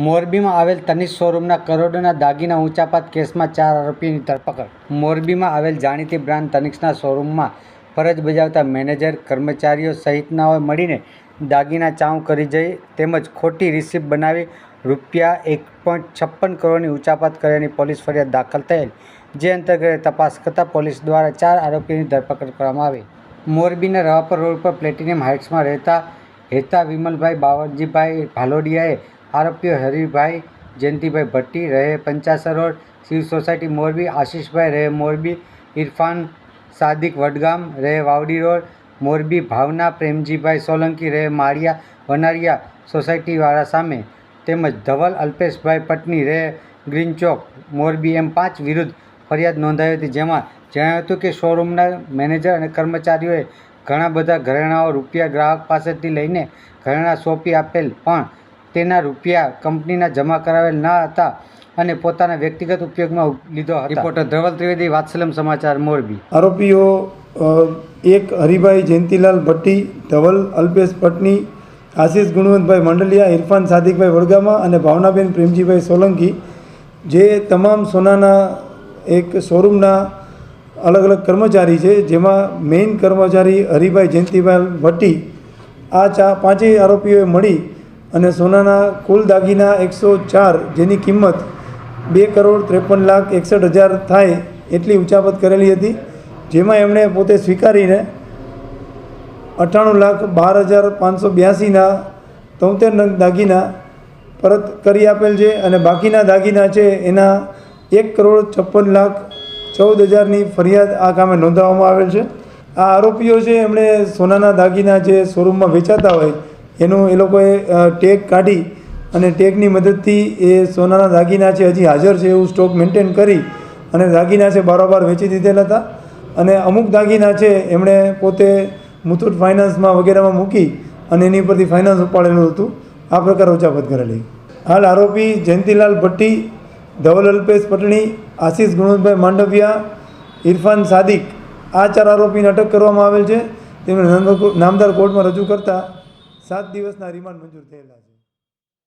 મોરબીમાં આવેલ તનિષ શોરૂમના કરોડોના દાગીના ઊંચાપાત કેસમાં ચાર આરોપીની ધરપકડ. મોરબીમાં આવેલ જાણીતી બ્રાન્ડ તનિષના શોરૂમમાં ફરજ બજાવતા મેનેજર, કર્મચારીઓ સહિતનાઓએ મળીને દાગીના ચાઉ કરી જઈ તેમજ ખોટી રિસીપ્ટ બનાવી રૂપિયા એક પોઈન્ટ છપ્પન કરોડની ઊંચાપાત કર્યાની પોલીસ ફરિયાદ દાખલ થયેલ, જે અંતર્ગત તપાસ કરતાં પોલીસ દ્વારા ચાર આરોપીની ધરપકડ કરવામાં આવી. મોરબીના રવાપર રોડ પર પ્લેટિનિયમ હાઇટ્સમાં રહેતા હેતા વિમલભાઈ બાવરજીભાઈ ભાલોડિયાએ આરોપીઓ હરિભાઈ જયંતિભાઈ ભટ્ટી, રહે પંચાસર રોડ શિવ સોસાયટી મોરબી, આશીષભાઈ, રહે મોરબી, ઇરફાન સાદિક વડગામ, રહે વાવડી રોડ, મોરબી, ભાવના, પ્રેમજીભાઈ સોલંકી, રહે માળિયા, વનારિયા સોસાયટીવાળા સામે, તેમજ ધવલ, અલ્પેશભાઈ પટની, રહે ગ્રીન ચોક, મોરબી એમ પાંચ વિરુદ્ધ ફરિયાદ નોંધાવી હતી, જેમાં જણાવ્યું હતું કે શોરૂમના મેનેજર અને કર્મચારીઓએ ઘણા બધા ઘરેણાઓ રૂપિયા ગ્રાહક પાસેથી લઈને ઘરેણાં સોંપી આપેલ, પણ તેના રૂપિયા કંપનીના જમા કરાવેલ ન હતા અને પોતાના વ્યક્તિગત ઉપયોગમાં લીધો હતો. રિપોર્ટર ધ્રવલ ત્રિવેદી વાત્સલમ સમાચાર મોરબી. આરોપીઓ એક હરિભાઈ જયંતિલાલ ભટ્ટી ધવલ અલ્પેશ ભટ્ટની આશીષ ગુણવંતભાઈ મંડલિયા ઇરફાન સાદિકભાઈ વડગામા અને ભાવનાબેન પ્રેમજીભાઈ સોલંકી જે તમામ સોનાના એક શોરૂમના અલગ અલગ કર્મચારી છે જેમાં મેઇન કર્મચારી હરિભાઈ જયંતિભાઈ ભટ્ટી આ ચા પાંચેય આરોપીઓએ મળી અને સોનાના કુલ દાગીના એકસો ચાર, જેની કિંમત બે કરોડ ત્રેપન લાખ એકસઠ હજાર થાય એટલી ઉચાપત કરેલી હતી, જેમાં એમણે પોતે સ્વીકારીને અઠ્ઠાણું લાખ બાર હજાર પાંચસો બ્યાસીના તોતેર નંગ દાગીના પરત કરી આપેલ છે અને બાકીના દાગીના છે એના એક કરોડ છપ્પન લાખ ચૌદ હજારની ફરિયાદ આ કામે નોંધાવવામાં આવેલ છે. આ આરોપીઓ છે, એમણે સોનાના દાગીના જે શોરૂમમાં વેચાતા હોય એનું એ લોકોએ ટેક કાઢી અને ટેગની મદદથી એ સોનાના દાગીના છે, હજી હાજર છે એવું સ્ટોક મેન્ટેન કરી અને દાગીના છે બારોબાર વેચી દીધેલા હતા. અને અમુક દાગીના છે એમણે પોતે મુથુટ ફાઇનાન્સમાં વગેરેમાં મૂકી અને એની પરથી ફાઇનાન્સ ઉપાડેલું હતું. આ પ્રકારે ઉચાપત કરેલી. હાલ આરોપી જયંતિલાલ ભટ્ટી, ધવલ અલ્પેશ પટણી, આશીષ ગુણવંતભાઈ માંડવિયા, ઇરફાન સાદિક આ ચાર આરોપીને અટક કરવામાં આવેલ છે. તેમણે નામદાર કોર્ટમાં રજૂ કરતા સાત દિવસના રિમાન્ડ મંજૂર થયેલા છે.